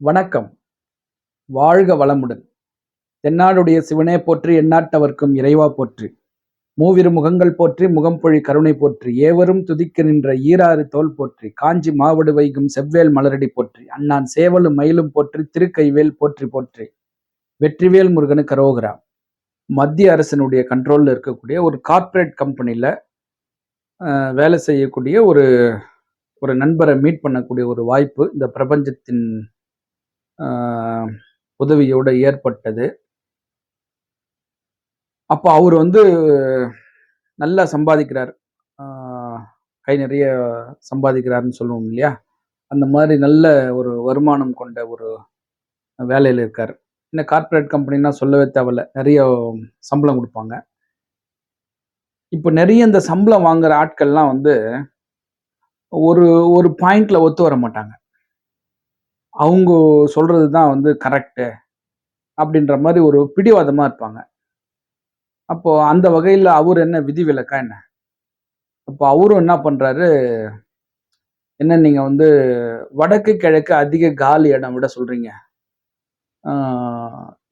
வணக்கம். வாழ்க வளமுடன். தென்னாடுடைய சிவனே போற்றி எண்ணாட்டவர்க்கும் இறைவா போற்றி. மூவிரு முகங்கள் போற்றி முகம்பொழி கருணை போற்றி. ஏவரும் துதிக்க நின்ற ஈராறு தோல் போற்றி. காஞ்சி மாவடு வைகும் செவ்வேல் மலரடி போற்றி. அண்ணான் சேவலும் மயிலும் போற்றி திருக்கைவேல் போற்றி போற்றி. வெற்றிவேல் முருகனு கரோகரா. மத்திய அரசினுடைய கண்ட்ரோலில் இருக்கக்கூடிய ஒரு கார்ப்பரேட் கம்பெனியில் வேலை செய்யக்கூடிய ஒரு ஒரு நண்பரை மீட் பண்ணக்கூடிய ஒரு வாய்ப்பு இந்த பிரபஞ்சத்தின் உதவியோடு ஏற்பட்டது. அப்போ அவர் வந்து நல்லா சம்பாதிக்கிறார். கை நிறைய சம்பாதிக்கிறாருன்னு சொல்லுவோம் இல்லையா? அந்த மாதிரி நல்ல ஒரு வருமானம் கொண்ட ஒரு வேலையில் இருக்கார். இன்னும் கார்ப்பரேட் கம்பெனின்னா சொல்லவே தேவையில்ல. நிறைய சம்பளம் கொடுப்பாங்க. இப்போ நிறைய இந்த சம்பளம் வாங்குற ஆட்கள்லாம் வந்து ஒரு ஒரு பாயிண்ட்ல ஒத்து வர மாட்டாங்க. அவங்க சொல்றது தான் வந்து கரெக்டு அப்படின்ற மாதிரி ஒரு பிடிவாதமாக இருப்பாங்க. அப்போ அந்த வகையில் அவர் என்ன விதிவிலக்கா என்ன? அப்போ அவரும் என்ன பண்ணுறாரு என்ன நீங்கள் வந்து வடக்கு கிழக்கு அதிக காலி இடம் விட சொல்கிறீங்க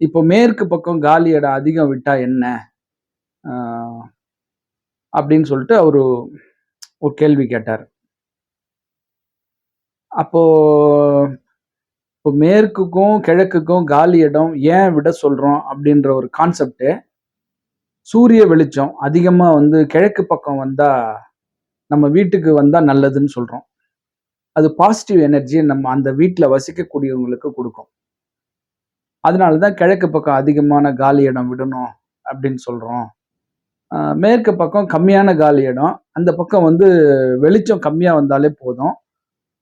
இப்போ மேற்கு பக்கம் காலி இடம் அதிகம் விட்டால் என்ன? அப்படின்னு சொல்லிட்டு அவரு ஒரு கேள்வி கேட்டார். அப்போது இப்போ மேற்குக்கும் கிழக்குக்கும் காலி இடம் ஏன் விட சொல்கிறோம் அப்படின்ற ஒரு கான்செப்டு சூரிய வெளிச்சம் அதிகமாக வந்து கிழக்கு பக்கம் வந்தால் நம்ம வீட்டுக்கு வந்தால் நல்லதுன்னு சொல்கிறோம் அது பாசிட்டிவ் எனர்ஜியை நம்ம அந்த வீட்டில் வசிக்கக்கூடியவங்களுக்கு கொடுக்கும். அதனால தான் கிழக்கு பக்கம் அதிகமான காலி இடம் விடணும் அப்படின்னு சொல்கிறோம் மேற்கு பக்கம் கம்மியான காலி இடம். அந்த பக்கம் வந்து வெளிச்சம் கம்மியாக வந்தாலே போதும்.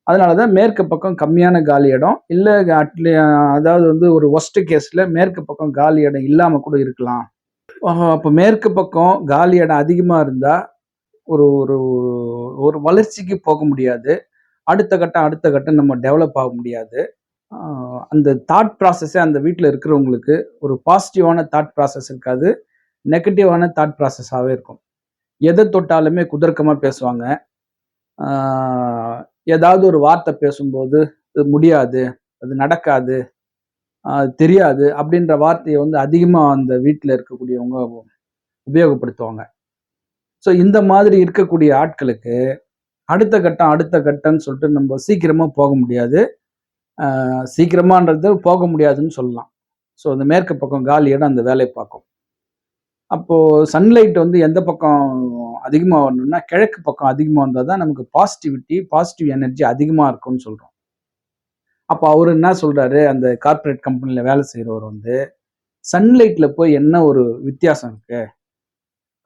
அதனால தான் மேற்கு பக்கம் கம்மியான காலி இடம். இல்லை அட்லி அதாவது வந்து ஒரு ஒஸ்ட் கேஸில் மேற்கு பக்கம் காலி இடம் இல்லாமல் கூட இருக்கலாம். அப்போ மேற்கு பக்கம் காலி இடம் அதிகமாக இருந்தால் ஒரு ஒரு ஒரு வளர்ச்சிக்கு போக முடியாது. அடுத்த கட்டம் அடுத்த கட்டம் நம்ம டெவலப் ஆக முடியாது. அந்த தாட் ப்ராசஸே அந்த வீட்டில் இருக்கிறவங்களுக்கு ஒரு பாசிட்டிவான தாட் ப்ராசஸ் இருக்காது. நெகட்டிவான தாட் ப்ராசஸாகவே இருக்கும். எதை தொட்டாலுமே குதர்க்கமாக பேசுவாங்க. ஏதாவது ஒரு வார்த்தை பேசும்போது முடியாது அது நடக்காது அது தெரியாது அப்படின்ற வார்த்தையை வந்து அதிகமாக அந்த வீட்டில் இருக்கக்கூடியவங்க உபயோகப்படுத்துவாங்க. ஸோ இந்த மாதிரி இருக்கக்கூடிய ஆட்களுக்கு அடுத்த கட்டம் அடுத்த கட்டம்னு சொல்லிட்டு நம்ம சீக்கிரமாக போக முடியாது. சீக்கிரமான்றது போக முடியாதுன்னு சொல்லலாம். ஸோ அந்த மேற்கு பக்கம் காலியோட அந்த வேலையை பார்க்கும். அப்போது சன்லைட் வந்து எந்த பக்கம் அதிகமாக வரணும்னா கிழக்கு பக்கம் அதிகமாக வந்தால் தான் நமக்கு பாசிட்டிவிட்டி பாசிட்டிவ் எனர்ஜி அதிகமாக இருக்கும்னு சொல்கிறோம் அப்போ அவர் என்ன சொல்கிறாரு அந்த கார்ப்பரேட் கம்பெனியில் வேலை செய்கிறவர் வந்து சன்லைட்டில் போய் என்ன ஒரு வித்தியாசம் இருக்குது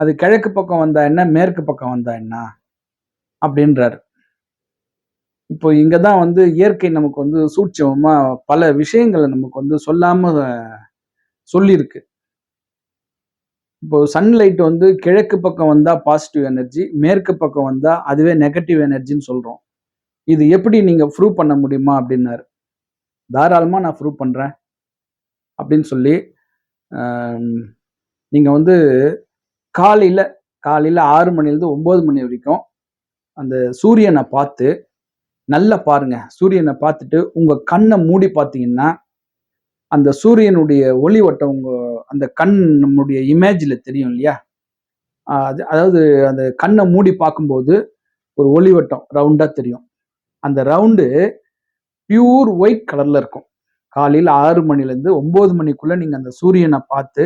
அது கிழக்கு பக்கம் வந்தால் என்ன மேற்கு பக்கம் வந்தால் என்ன? அப்படின்றாரு. இப்போ இங்கே தான் வந்து இயற்கை நமக்கு வந்து சூட்சமாக பல விஷயங்களை நமக்கு வந்து சொல்லாமல் சொல்லியிருக்கு. இப்போ சன்லைட் வந்து கிழக்கு பக்கம் வந்தால் பாசிட்டிவ் எனர்ஜி மேற்கு பக்கம் வந்தால் அதுவே நெகட்டிவ் எனர்ஜின்னு சொல்கிறோம் இது எப்படி நீங்கள் ப்ரூவ் பண்ண முடியுமா அப்படின்னாரு. தாராளமாக நான் ப்ரூவ் பண்ணுறேன் அப்படின்னு சொல்லி நீங்கள் வந்து காலையில் காலையில் ஆறு மணிலேருந்து ஒம்பது மணி வரைக்கும் அந்த சூரியனை பார்த்து நல்லா பாருங்கள் சூரியனை பார்த்துட்டு உங்கள் கண்ணை மூடி பார்த்தீங்கன்னா அந்த சூரியனுடைய ஒளி வட்டம் உங்க அந்த கண் நம்முடைய இமேஜில் தெரியும் இல்லையா? அது அதாவது அந்த கண்ணை மூடி பார்க்கும்போது ஒரு ஒளி வட்டம் ரவுண்டாக தெரியும். அந்த ரவுண்டு பியூர் ஒயிட் கலரில் இருக்கும். காலையில் ஆறு மணிலேருந்து ஒம்பது மணிக்குள்ளே நீங்கள் அந்த சூரியனை பார்த்து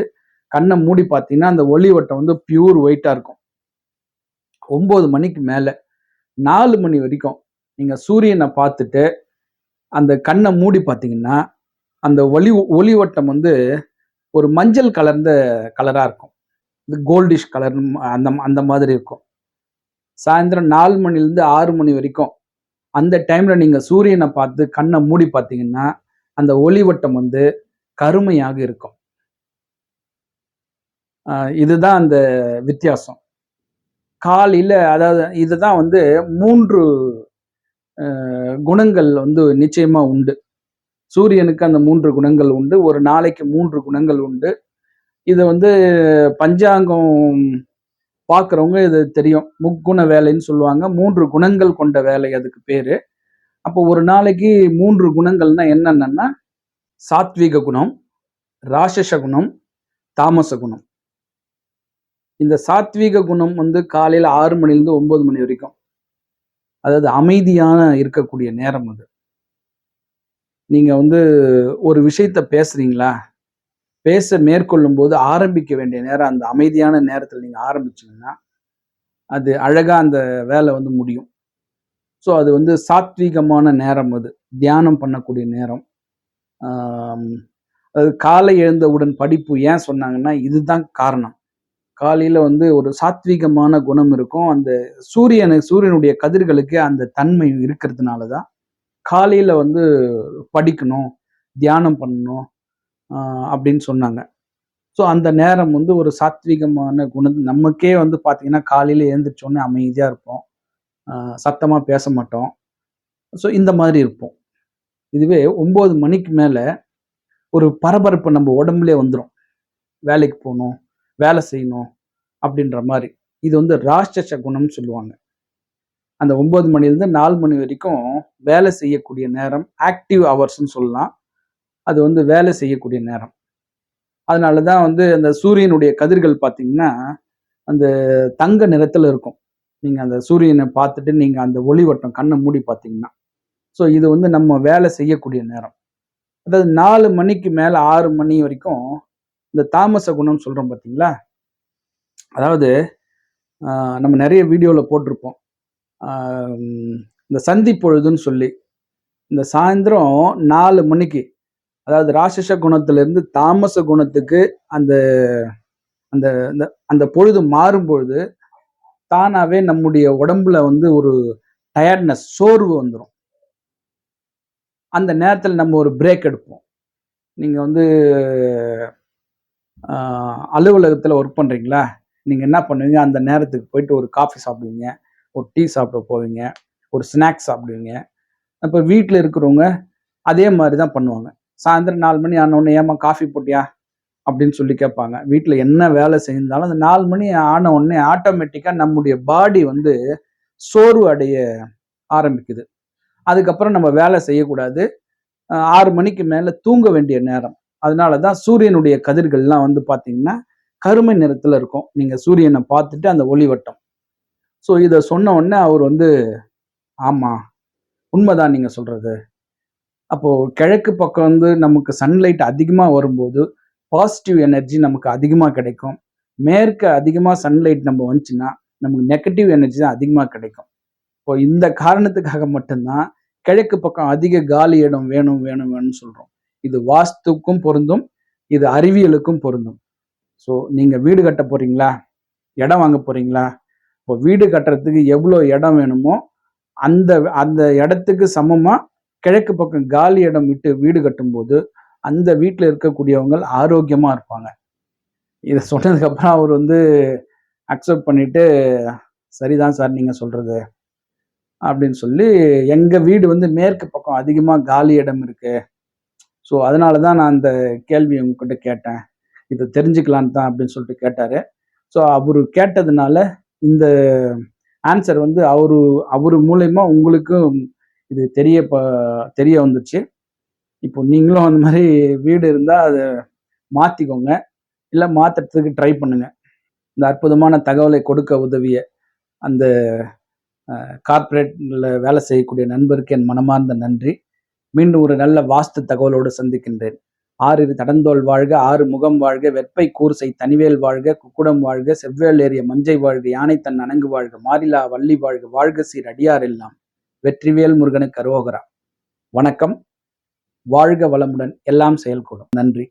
கண்ணை மூடி பார்த்தீங்கன்னா அந்த ஒளி வட்டம் வந்து பியூர் ஒயிட்டாக இருக்கும். ஒம்பது மணிக்கு மேலே நாலு மணி வரைக்கும் நீங்கள் சூரியனை பார்த்துட்டு அந்த கண்ணை மூடி பார்த்தீங்கன்னா அந்த ஒளி ஒளி வட்டம் வந்து ஒரு மஞ்சள் கலர்ந்த கலராக இருக்கும். இது கோல்டிஷ் கலர் அந்த அந்த மாதிரி இருக்கும். சாயந்தரம் நாலு மணிலேருந்து ஆறு மணி வரைக்கும் அந்த டைமில் நீங்கள் சூரியனை பார்த்து கண்ணை மூடி பார்த்தீங்கன்னா அந்த ஒளிவட்டம் வந்து கருமையாக இருக்கும். இதுதான் அந்த வித்தியாசம். காலையில் அதாவது இதுதான் வந்து மூன்று குணங்கள் வந்து நிச்சயமாக உண்டு. சூரியனுக்கு அந்த மூன்று குணங்கள் உண்டு ஒரு நாளைக்கு மூன்று குணங்கள் உண்டு. இது வந்து பஞ்சாங்கம் பார்க்குறவங்க இது தெரியும். முக்குண வேலைன்னு சொல்லுவாங்க. மூன்று குணங்கள் கொண்ட வேலை அதுக்கு பேர். அப்போ ஒரு நாளைக்கு மூன்று குணங்கள்னா என்னென்னன்னா சாத்விக குணம் ராட்சச குணம் தாமச குணம். இந்த சாத்வீக குணம் வந்து காலையில் ஆறு மணிலேருந்து ஒம்பது மணி வரைக்கும். அதாவது அமைதியான இருக்கக்கூடிய நேரம் அது. நீங்கள் வந்து ஒரு விஷயத்த பேசுறீங்களா? பேச மேற்கொள்ளும் போது ஆரம்பிக்க வேண்டிய நேரம் அந்த அமைதியான நேரத்தில் நீங்கள் ஆரம்பிச்சிங்கன்னா அது அழகாக அந்த வேலை வந்து முடியும். ஸோ அது வந்து சாத்வீகமான நேரம் அது. தியானம் பண்ணக்கூடிய நேரம். அது காலை எழுந்தவுடன் படிப்பு ஏன் சொன்னாங்கன்னா இதுதான் காரணம். காலையில் வந்து ஒரு சாத்வீகமான குணம் இருக்கும். அந்த சூரியனு சூரியனுடைய கதிர்களுக்கு அந்த தன்மை இருக்கிறதுனால தான் காலையில் வந்து படிக்கணும் தியானம் பண்ணணும் அப்படின்னு சொன்னாங்க. ஸோ அந்த நேரம் வந்து ஒரு சாத்விகமான குணம் நமக்கே வந்து பார்த்தீங்கன்னா காலையில் எழுந்திரிச்சோடனே அமைதியாக இருப்போம். சத்தமாக பேச மாட்டோம். ஸோ இந்த மாதிரி இருப்போம். இதுவே ஒம்பது மணிக்கு மேலே ஒரு பரபரப்பு நம்ம உடம்புலே வந்துடும் வேலைக்கு போகணும் வேலை செய்யணும் அப்படின்ற மாதிரி. இது வந்து ராட்சச குணம்னு சொல்லுவாங்க. அந்த ஒன்பது மணிலேருந்து நாலு மணி வரைக்கும் வேலை செய்யக்கூடிய நேரம் ஆக்டிவ் ஹவர்ஸ்ன்னு சொல்லலாம். அது வந்து வேலை செய்யக்கூடிய நேரம். அதனால தான் வந்து அந்த சூரியனுடைய கதிர்கள் பார்த்தீங்கன்னா அந்த தங்க நிறத்தில் இருக்கும். நீங்கள் அந்த சூரியனை பார்த்துட்டு நீங்கள் அந்த ஒளிவட்டம் கண்ணை மூடி பார்த்தீங்கன்னா. ஸோ இது வந்து நம்ம வேலை செய்யக்கூடிய நேரம். அதாவது நாலு மணிக்கு மேலே ஆறு மணி வரைக்கும் இந்த தாமச குணம் சொல்கிறோம் பார்த்தீங்களா? அதாவது நம்ம நிறைய வீடியோவில் போட்டிருப்போம். இந்த சந்தி பொழுதுன்னு சொல்லி இந்த சாயந்தரம் நாலு மணிக்கு அதாவது ராட்சச குணத்திலிருந்து தாமச குணத்துக்கு அந்த அந்த அந்த பொழுது மாறும் பொழுது தானாகவே நம்முடைய உடம்புல வந்து ஒரு டயர்ட்னஸ் சோர்வு வந்துடும் அந்த நேரத்தில் நம்ம ஒரு பிரேக் எடுப்போம். நீங்கள் வந்து அலுவலகத்தில் ஒர்க் பண்ணுறீங்களா நீங்கள் என்ன பண்ணுவீங்க? அந்த நேரத்துக்கு போயிட்டு ஒரு காஃபி சாப்பிடுவீங்க. ஒரு டீ சாப்பிட போவீங்க ஒரு ஸ்நாக்ஸ் சாப்பிடுவீங்க. அப்போ வீட்டில் இருக்கிறவங்க அதே மாதிரி தான் பண்ணுவாங்க. சாயந்தரம் நாலு மணி ஆனவுடனே ஏமா காஃபி போட்டியா? அப்படின்னு சொல்லி கேட்பாங்க. வீட்டில் என்ன வேலை செஞ்சாலும் அந்த நாலு மணி ஆன உடனே ஆட்டோமேட்டிக்காக நம்முடைய பாடி வந்து சோர்வு அடைய ஆரம்பிக்குது. அதுக்கப்புறம் நம்ம வேலை செய்யக்கூடாது. ஆறு மணிக்கு மேலே தூங்க வேண்டிய நேரம். அதனால தான் சூரியனுடைய கதிர்கள்லாம் வந்து பார்த்தீங்கன்னா கருமை நிறத்தில் இருக்கும். நீங்கள் சூரியனை பார்த்துட்டு அந்த ஒளிவட்டம். ஸோ இதை சொன்ன உடனே அவர் வந்து ஆமாம் உண்மைதான் நீங்கள் சொல்கிறது அப்போது கிழக்கு பக்கம் வந்து நமக்கு சன்லைட் அதிகமாக வரும்போது பாசிட்டிவ் எனர்ஜி நமக்கு அதிகமாக கிடைக்கும். மேற்க அதிகமாக சன்லைட் நம்ம வந்துச்சுன்னா நமக்கு நெகட்டிவ் எனர்ஜி தான் அதிகமாக கிடைக்கும். இப்போ இந்த காரணத்துக்காக மட்டும்தான் கிழக்கு பக்கம் அதிக காலி இடம் வேணும் வேணும் வேணும்னு சொல்கிறோம் இது வாஸ்துக்கும் பொருந்தும் இது அறிவியலுக்கும் பொருந்தும். ஸோ நீங்கள் வீடு கட்ட போகிறீங்களா இடம் வாங்க போகிறீங்களா இப்போ வீடு கட்டுறதுக்கு எவ்வளோ இடம் வேணுமோ அந்த அந்த இடத்துக்கு சமமாக கிழக்கு பக்கம் காலி இடம் விட்டு வீடு கட்டும்போது அந்த வீட்டில் இருக்கக்கூடியவங்க ஆரோக்கியமாக இருப்பாங்க. இதை சொன்னதுக்கப்புறம் அவர் வந்து அக்செப்ட் பண்ணிட்டு சரிதான் சார் நீங்கள் சொல்கிறது அப்படின்னு சொல்லி எங்கள் வீடு வந்து மேற்கு பக்கம் அதிகமாக காலி இடம் இருக்குது ஸோ அதனால தான் நான் அந்த கேள்வி உங்ககிட்ட கேட்டேன். இதை தெரிஞ்சுக்கலான்னு தான் அப்படின்னு சொல்லிட்டு கேட்டார். ஸோ அவர் கேட்டதுனால இந்த ஆன்சர் வந்து அவரு அவர் மூலயமா உங்களுக்கும் இது தெரிய தெரிய வந்துச்சு. இப்போ நீங்களும் அந்த மாதிரி வீடு இருந்தால் அதை மாற்றிக்கோங்க இல்லை மாற்றுறதுக்கு ட்ரை பண்ணுங்க. இந்த அற்புதமான தகவலை கொடுக்க உதவிய அந்த கார்ப்பரேட்டில் வேலை செய்யக்கூடிய நண்பருக்கு என் மனமார்ந்த நன்றி. மீண்டும் ஒரு நல்ல வாஸ்து தகவலோடு சந்திக்கின்றேன். ஆறிரு தடந்தோல் வாழ்க ஆறு முகம் வாழ்க வெப்பை கூர்சை தனிவேல் வாழ்க குக்குடம் வாழ்க செவ்வேல் ஏறிய மஞ்சை வாழ்க யானை தன் அணங்கு வாழ்க மாரிலா வள்ளி வாழ்க வாழ்க சீர் அடியார் எல்லாம். வெற்றிவேல் முருகனுக்கு அரோகரா வணக்கம். வாழ்க வளமுடன் எல்லாம் செயல்கூடும் நன்றி.